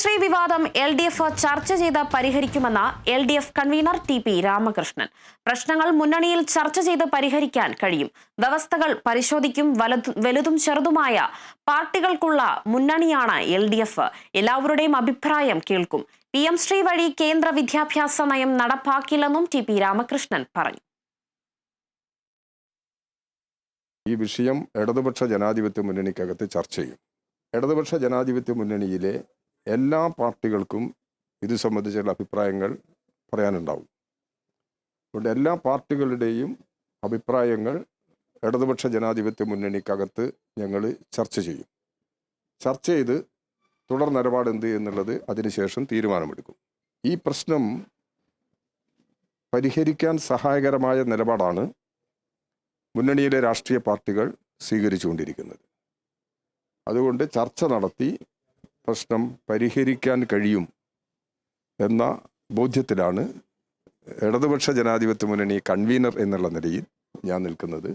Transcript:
ശ്രീ വിവാദം L D F ചർച്ച ചെയ്ത് പരിഹരിക്കുമെന്ന് L D F convener T P Ramakrishnan. പ്രശ്നങ്ങൾ മുന്നണിയിൽ ചർച്ച ചെയ്ത് പരിഹരിക്കാൻ കഴിയും. വ്യവസ്ഥകൾ പരിശോധിക്കും വലുതും ചെറുതുമായ പാർട്ടികൾക്കുള്ള മുന്നണിയാണ് എൽ ഡി എഫ്. എല്ലാവരുടെയും അഭിപ്രായം കേൾക്കും. പി എം ശ്രീ വഴി കേന്ദ്ര വിദ്യാഭ്യാസ നയം നടപ്പാക്കില്ലെന്നും ടി പി രാമകൃഷ്ണൻ പറഞ്ഞു. ഈ വിഷയം ഇടതുപക്ഷ ജനാധിപത്യ മുന്നണിക്കകത്ത് ചർച്ച ചെയ്യും. ഇടതുപക്ഷ ജനാധിപത്യ മുന്നണിയിലെ എല്ലാ പാർട്ടികൾക്കും ഇത് സംബന്ധിച്ചുള്ള അഭിപ്രായങ്ങൾ പറയാനുണ്ടാവും. അതുകൊണ്ട് എല്ലാ പാർട്ടികളുടെയും അഭിപ്രായങ്ങൾ ഇടതുപക്ഷ ജനാധിപത്യ മുന്നണിക്കകത്ത് ഞങ്ങൾ ചർച്ച ചെയ്യും. ചർച്ച ചെയ്ത് തുടർ നിലപാട് എന്ത് എന്നുള്ളത് അതിനുശേഷം തീരുമാനമെടുക്കും. ഈ പ്രശ്നം പരിഹരിക്കാൻ സഹായകരമായ നിലപാടാണ് മുന്നണിയിലെ രാഷ്ട്രീയ പാർട്ടികൾ സ്വീകരിച്ചുകൊണ്ടിരിക്കുന്നത്. അതുകൊണ്ട് ചർച്ച നടത്തി പ്രശ്നം പരിഹരിക്കാൻ കഴിയും എന്ന ബോധ്യത്തിലാണ് ഇടതുപക്ഷ ജനാധിപത്യ മുന്നണി കൺവീനർ എന്നുള്ള നിലയിൽ ഞാൻ നിൽക്കുന്നത്.